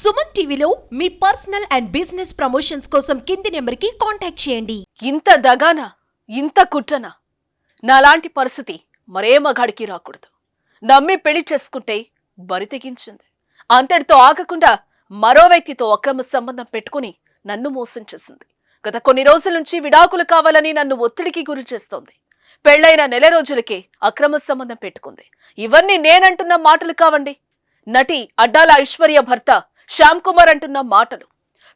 సుమన్ టీవీలో మీ personal and business promotions కోసం కింది నెంబర్కి కాంటాక్ట్ చేయండి. ఇంత దగానా? ఇంత కుట్రనా? నాలాంటి పరిస్థితి మరే మగాడికి రాకూడదు. నమ్మి పెళ్ళి చేసుకుంటే బరి తెగించింది. అంతటితో ఆగకుండా మరో వ్యక్తితో అక్రమ సంబంధం పెట్టుకుని నన్ను మోసం చేసింది. గత కొన్ని రోజుల నుంచి విడాకులు కావాలని నన్ను ఒత్తిడికి గురి చేస్తోంది. పెళ్ళైన నెల రోజులకే అక్రమ సంబంధం పెట్టుకుంది. ఇవన్నీ నేనంటున్న మాటలు కావండి. నటి అడ్డాల ఐశ్వర్య భర్త శ్యామ్ కుమార్ అంటున్న మాటలు.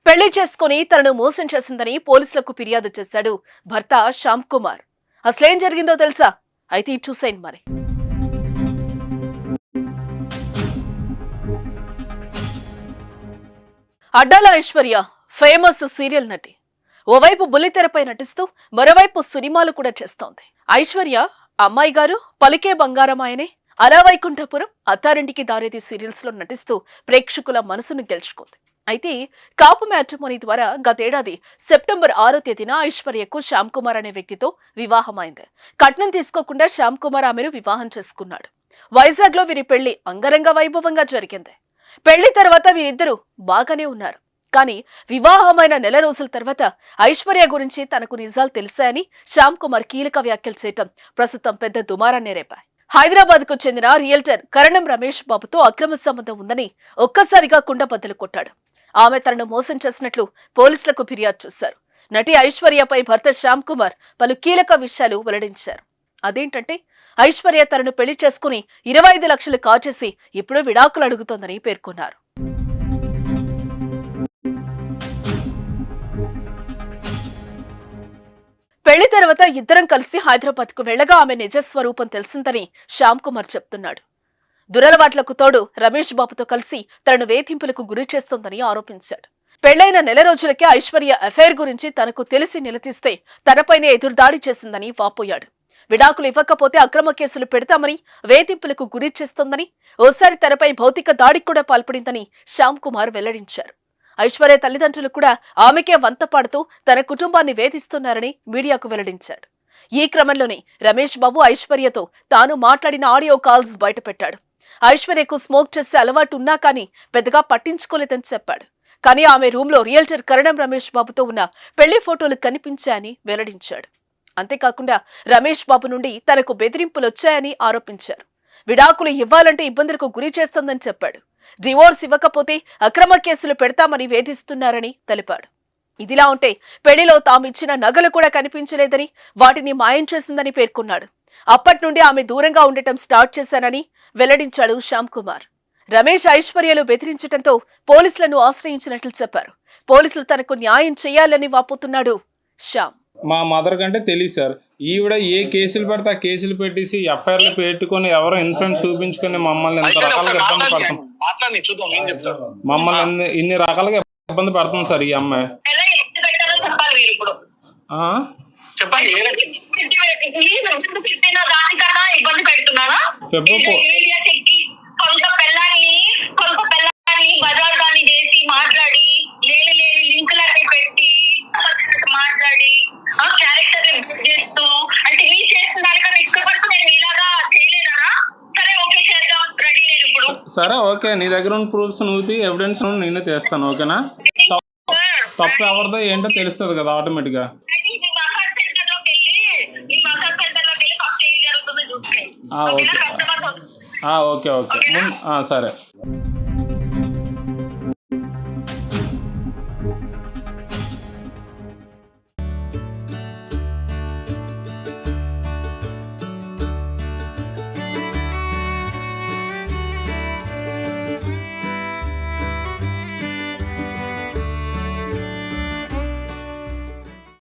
పెళ్ళి చేసుకుని తనను మోసం చేసిందని పోలీసులకు ఫిర్యాదు చేశాడు భర్త శ్యామ్ కుమార్. అసలేం జరిగిందో తెలుసా? అయితే ఇది చూసేయండి మరి. అడ్డాల ఐశ్వర్య ఫేమస్ సీరియల్ నటి. ఓవైపు బుల్లితెరపై నటిస్తూ మరోవైపు సినిమాలు కూడా చేస్తోంది. ఐశ్వర్య అమ్మాయి గారు పలికే అలా వైకుంఠపురం అత్తారింటికి దారేది సీరియల్స్లో నటిస్తూ ప్రేక్షకుల మనసును గెలుచుకుంది. అయితే కాపు మ్యాట్రిమోని ద్వారా గతేడాది సెప్టెంబర్ ఆరో తేదీన ఐశ్వర్యకు శ్యామ్ కుమార్ అనే వ్యక్తితో వివాహమైంది. కట్నం తీసుకోకుండా శ్యామ్ కుమార్ ఆమెను వివాహం చేసుకున్నాడు. వైజాగ్లో వీరి పెళ్ళి అంగరంగ వైభవంగా జరిగింది. పెళ్ళి తర్వాత వీరిద్దరూ బాగానే ఉన్నారు. కానీ వివాహమైన నెల రోజుల తర్వాత ఐశ్వర్య గురించి తనకు నిజాలు తెలిసాయని శ్యామ్ కుమార్ కీలక వ్యాఖ్యలు చేయటం ప్రస్తుతం పెద్ద దుమారాన్ని రేపాయి. హైదరాబాద్కు చెందిన రియల్టర్ కరణం రమేష్ బాబుతో అక్రమ సంబంధం ఉందని ఒక్కసారిగా కుండబద్దలు కొట్టాడు. ఆమె తనను మోసం చేసినట్లు పోలీసులకు ఫిర్యాదు చేశారు. నటి ఐశ్వర్యపై భర్త శ్యామ్ కుమార్ పలు కీలక విషయాలు వెల్లడించారు. అదేంటంటే ఐశ్వర్య తనను పెళ్ళి చేసుకుని ఇరవై ఐదు లక్షలు కాచేసి ఇప్పుడు విడాకులు అడుగుతోందని పేర్కొన్నారు. పెళ్ళి తర్వాత ఇద్దరం కలిసి హైదరాబాద్కు వెళ్ళగా ఆమె నిజ స్వరూపం తెలిసిందని శ్యామ్ కుమార్ చెప్తున్నాడు. దురలవాట్లకు తోడు రమేష్ బాబుతో కలిసి తనను వేధింపులకు గురి చేస్తోందని ఆరోపించాడు. పెళ్ళైన నెల రోజులకే ఐశ్వర్య అఫైర్ గురించి తనకు తెలిసి నిలదీస్తే తనపైనే ఎదురుదాడి చేసిందని వాపోయాడు. విడాకులు ఇవ్వకపోతే అక్రమ కేసులు పెడతామని వేధింపులకు గురి చేస్తోందని ఓసారి తనపై భౌతిక దాడికి కూడా పాల్పడిందని శ్యామ్ కుమార్ వెల్లడించారు. ఐశ్వర్య తల్లిదండ్రులు కూడా ఆమెకే వంత పాడుతూ తన కుటుంబాన్ని వేధిస్తున్నారని మీడియాకు వెల్లడించాడు. ఈ క్రమంలోనే రమేష్ బాబు ఐశ్వర్యతో తాను మాట్లాడిన ఆడియో కాల్స్ బయటపెట్టాడు. ఐశ్వర్యకు స్మోక్ చేసే అలవాటు ఉన్నా కానీ పెద్దగా పట్టించుకోలేదని చెప్పాడు. కానీ ఆమె రూమ్లో రియల్టర్ కరణం రమేష్ బాబుతో ఉన్న పెళ్ళి ఫోటోలు కనిపించాయని వెల్లడించాడు. అంతేకాకుండా రమేష్ బాబు నుండి తనకు బెదిరింపులు వచ్చాయని ఆరోపించారు. విడాకులు ఇవ్వాలంటే ఇబ్బందులకు గురి చేస్తుందని చెప్పాడు. డివోర్స్ ఇవ్వకపోతే అక్రమ కేసులు పెడతామని వేధిస్తున్నారని తెలిపాడు. ఇదిలా ఉంటే పెళ్ళిలో తామిచ్చిన నగలు కూడా కనిపించలేదని వాటిని మాయం చేసిందని పేర్కొన్నాడు. అప్పటి నుండి ఆమె దూరంగా ఉండటం స్టార్ట్ చేశానని వెల్లడించాడు శ్యామ్ కుమార్. రమేష్ ఐశ్వర్యలు బెదిరించడంతో పోలీసులను ఆశ్రయించినట్లు చెప్పారు. పోలీసులు తనకు న్యాయం చేయాలని వాపోతున్నాడు శ్యామ్. మా మదర్ కంటే తెలియదు సార్. ఈవిడ ఏ కేసులు పెడితే ఆ కేసులు పెట్టేసి ఎఫ్ఐఆర్లు పెట్టుకొని ఎవరో ఇన్ఫ్లుయెన్స్ చూపించుకొని మమ్మల్ని ఇంత అయితే రకాలుగా ఇబ్బంది మాట్లాడి పెడతాం మాట్లాడి చూద్దాం ఏం చెప్తారు. మమ్మల్ని ఇన్ని- రకాలుగా ఇబ్బంది పెడుతుంది సార్ ఈ అమ్మాయి. ఎలా సరే ఓకే. నీ దగ్గర ఉన్న ప్రూఫ్స్ నువ్వు ఎవిడెన్స్ నేనే తెస్తాను ఓకేనా? తప్పు- ఎవరిదో ఏంటో తెలుస్తుంది కదా ఆటోమేటిక్గా ఓకే. Okay okay. సరే.